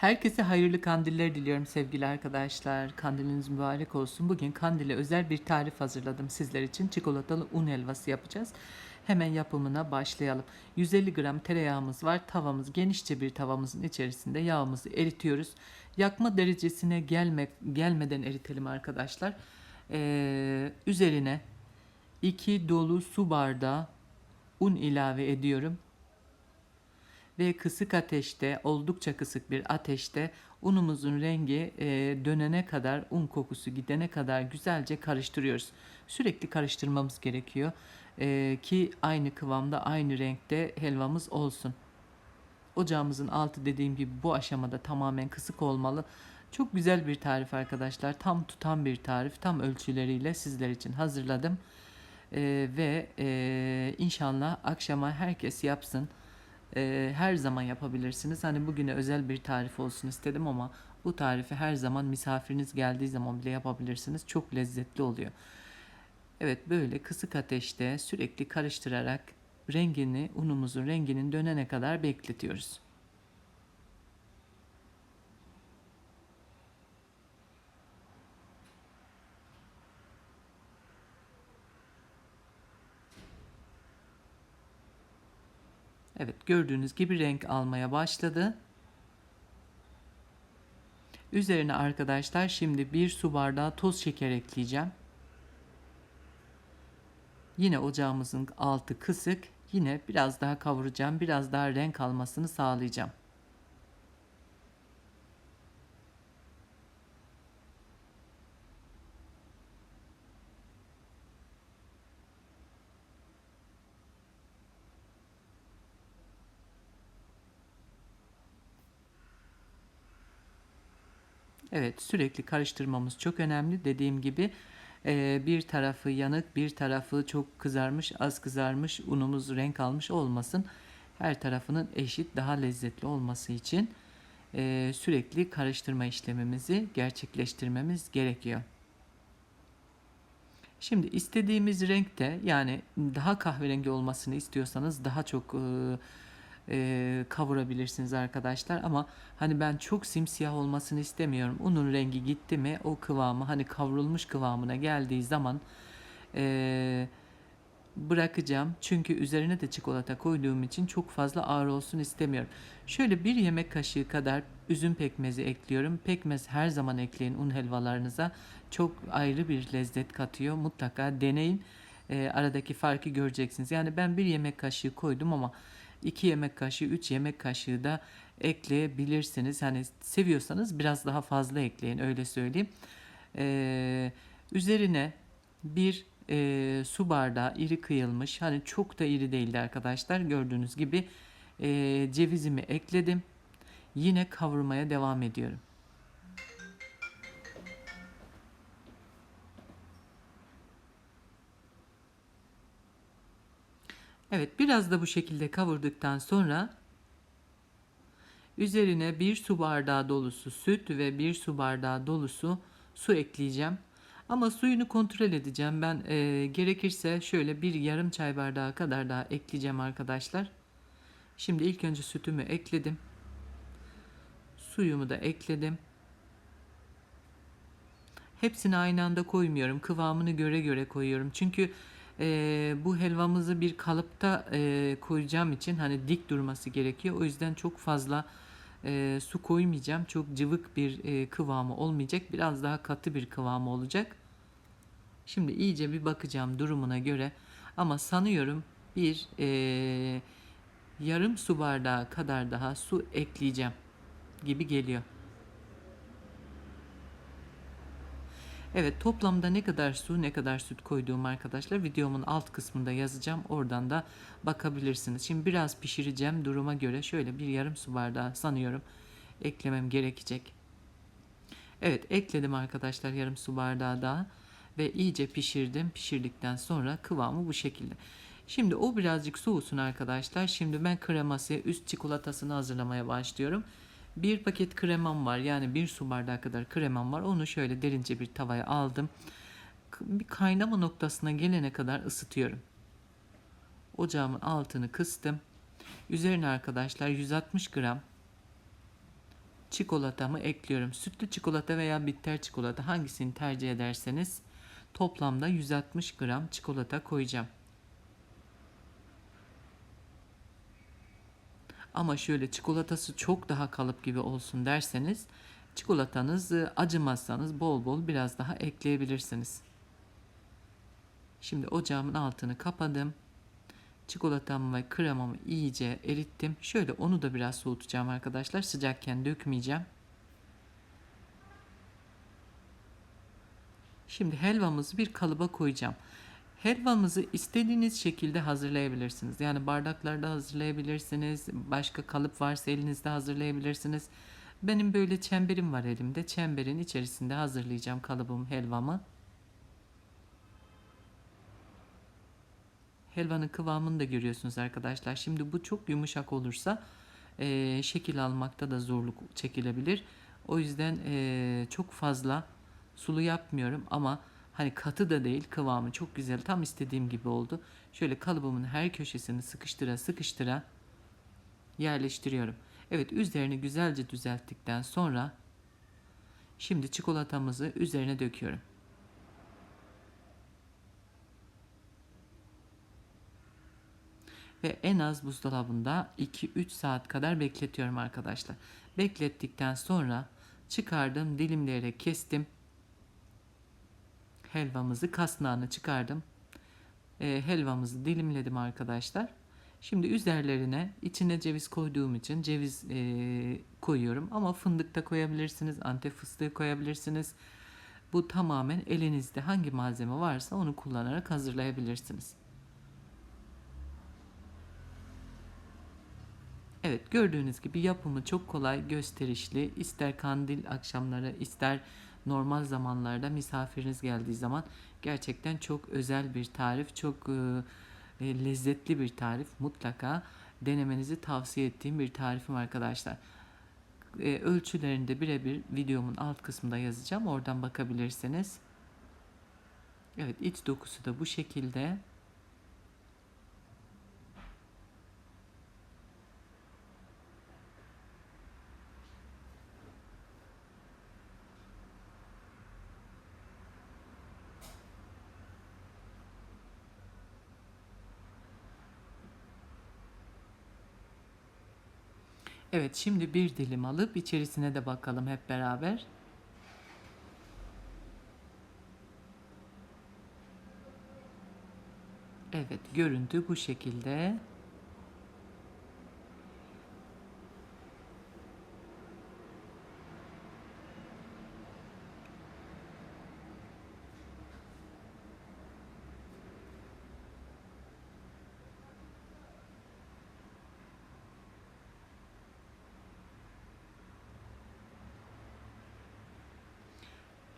Herkese hayırlı kandiller diliyorum sevgili arkadaşlar. Kandiliniz mübarek olsun. Bugün kandile özel bir tarif hazırladım sizler için. Çikolatalı un helvası yapacağız. Hemen yapımına başlayalım. 150 gram tereyağımız var. Tavamız genişçe bir tavamızın içerisinde yağımızı eritiyoruz. Yakma derecesine gelme, gelmeden eritelim arkadaşlar. Ee, üzerine 2 dolu su bardağı un ilave ediyorum ve kısık ateşte oldukça kısık bir ateşte unumuzun rengi e, dönene kadar un kokusu gidene kadar güzelce karıştırıyoruz. Sürekli karıştırmamız gerekiyor e, ki aynı kıvamda aynı renkte helvamız olsun. Ocağımızın altı dediğim gibi bu aşamada tamamen kısık olmalı. Çok güzel bir tarif arkadaşlar. Tam tutan bir tarif. Tam ölçüleriyle sizler için hazırladım. E, ve e, inşallah akşama herkes yapsın e, her zaman yapabilirsiniz. Hani bugüne özel bir tarif olsun istedim ama bu tarifi her zaman misafiriniz geldiği zaman bile yapabilirsiniz. Çok lezzetli oluyor. Evet böyle kısık ateşte sürekli karıştırarak rengini, unumuzun renginin dönene kadar bekletiyoruz. Evet gördüğünüz gibi renk almaya başladı. Üzerine arkadaşlar şimdi bir su bardağı toz şeker ekleyeceğim. Yine ocağımızın altı kısık. Yine biraz daha kavuracağım. Biraz daha renk almasını sağlayacağım. Evet sürekli karıştırmamız çok önemli. Dediğim gibi e, bir tarafı yanık bir tarafı çok kızarmış az kızarmış unumuz renk almış olmasın. Her tarafının eşit daha lezzetli olması için e, sürekli karıştırma işlemimizi gerçekleştirmemiz gerekiyor. Şimdi istediğimiz renkte yani daha kahverengi olmasını istiyorsanız daha çok e, e, kavurabilirsiniz arkadaşlar. Ama hani ben çok simsiyah olmasını istemiyorum. Unun rengi gitti mi o kıvamı hani kavrulmuş kıvamına geldiği zaman e, bırakacağım. Çünkü üzerine de çikolata koyduğum için çok fazla ağır olsun istemiyorum. Şöyle bir yemek kaşığı kadar üzüm pekmezi ekliyorum. Pekmez her zaman ekleyin un helvalarınıza. Çok ayrı bir lezzet katıyor. Mutlaka deneyin. E, aradaki farkı göreceksiniz. Yani ben bir yemek kaşığı koydum ama 2 yemek kaşığı 3 yemek kaşığı da ekleyebilirsiniz. Hani seviyorsanız biraz daha fazla ekleyin öyle söyleyeyim. Ee, üzerine bir e, su bardağı iri kıyılmış hani çok da iri değildi arkadaşlar gördüğünüz gibi e, cevizimi ekledim. Yine kavurmaya devam ediyorum. Evet biraz da bu şekilde kavurduktan sonra üzerine bir su bardağı dolusu süt ve bir su bardağı dolusu su ekleyeceğim. Ama suyunu kontrol edeceğim. Ben e, gerekirse şöyle bir yarım çay bardağı kadar daha ekleyeceğim arkadaşlar. Şimdi ilk önce sütümü ekledim. Suyumu da ekledim. Hepsini aynı anda koymuyorum. Kıvamını göre göre koyuyorum. Çünkü e, bu helvamızı bir kalıpta e, koyacağım için hani dik durması gerekiyor. O yüzden çok fazla e, su koymayacağım. Çok cıvık bir e, kıvamı olmayacak. Biraz daha katı bir kıvamı olacak. Şimdi iyice bir bakacağım durumuna göre. Ama sanıyorum bir e, yarım su bardağı kadar daha su ekleyeceğim gibi geliyor. Evet toplamda ne kadar su ne kadar süt koyduğum arkadaşlar videomun alt kısmında yazacağım. Oradan da bakabilirsiniz. Şimdi biraz pişireceğim duruma göre şöyle bir yarım su bardağı sanıyorum eklemem gerekecek. Evet ekledim arkadaşlar yarım su bardağı daha ve iyice pişirdim. Pişirdikten sonra kıvamı bu şekilde. Şimdi o birazcık soğusun arkadaşlar. Şimdi ben kreması üst çikolatasını hazırlamaya başlıyorum. Bir paket kremam var. Yani bir su bardağı kadar kremam var. Onu şöyle derince bir tavaya aldım. Bir kaynama noktasına gelene kadar ısıtıyorum. Ocağımın altını kıstım. Üzerine arkadaşlar 160 gram çikolatamı ekliyorum. Sütlü çikolata veya bitter çikolata hangisini tercih ederseniz toplamda 160 gram çikolata koyacağım. Ama şöyle çikolatası çok daha kalıp gibi olsun derseniz çikolatanızı acımazsanız bol bol biraz daha ekleyebilirsiniz. Şimdi ocağımın altını kapadım. Çikolatamı ve kremamı iyice erittim. Şöyle onu da biraz soğutacağım arkadaşlar. Sıcakken dökmeyeceğim. Şimdi helvamızı bir kalıba koyacağım. Helvamızı istediğiniz şekilde hazırlayabilirsiniz. Yani bardaklarda hazırlayabilirsiniz. Başka kalıp varsa elinizde hazırlayabilirsiniz. Benim böyle çemberim var elimde. Çemberin içerisinde hazırlayacağım kalıbım helvamı. Helvanın kıvamını da görüyorsunuz arkadaşlar. Şimdi bu çok yumuşak olursa e, şekil almakta da zorluk çekilebilir. O yüzden e, çok fazla sulu yapmıyorum ama hani katı da değil kıvamı çok güzel tam istediğim gibi oldu. Şöyle kalıbımın her köşesini sıkıştıra sıkıştıra yerleştiriyorum. Evet üzerini güzelce düzelttikten sonra şimdi çikolatamızı üzerine döküyorum. ve en az buzdolabında 2-3 saat kadar bekletiyorum arkadaşlar. Beklettikten sonra çıkardım, dilimleyerek kestim. Helvamızı kasnağını çıkardım. E, helvamızı dilimledim arkadaşlar. Şimdi üzerlerine içine ceviz koyduğum için ceviz e, koyuyorum. Ama fındık da koyabilirsiniz, antep fıstığı koyabilirsiniz. Bu tamamen elinizde hangi malzeme varsa onu kullanarak hazırlayabilirsiniz. Evet gördüğünüz gibi yapımı çok kolay, gösterişli. İster kandil akşamları, ister normal zamanlarda misafiriniz geldiği zaman gerçekten çok özel bir tarif, çok e, e, lezzetli bir tarif. Mutlaka denemenizi tavsiye ettiğim bir tarifim arkadaşlar. E, ölçülerini de birebir videomun alt kısmında yazacağım. Oradan bakabilirsiniz. Evet iç dokusu da bu şekilde. Evet şimdi bir dilim alıp içerisine de bakalım hep beraber. Evet görüntü bu şekilde.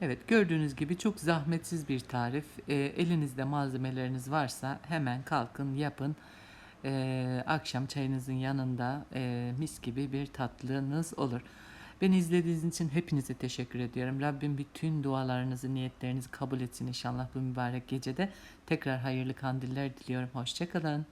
Evet gördüğünüz gibi çok zahmetsiz bir tarif. E, elinizde malzemeleriniz varsa hemen kalkın yapın. E, akşam çayınızın yanında e, mis gibi bir tatlınız olur. Beni izlediğiniz için hepinize teşekkür ediyorum. Rabbim bütün dualarınızı, niyetlerinizi kabul etsin inşallah bu mübarek gecede. Tekrar hayırlı kandiller diliyorum. Hoşçakalın.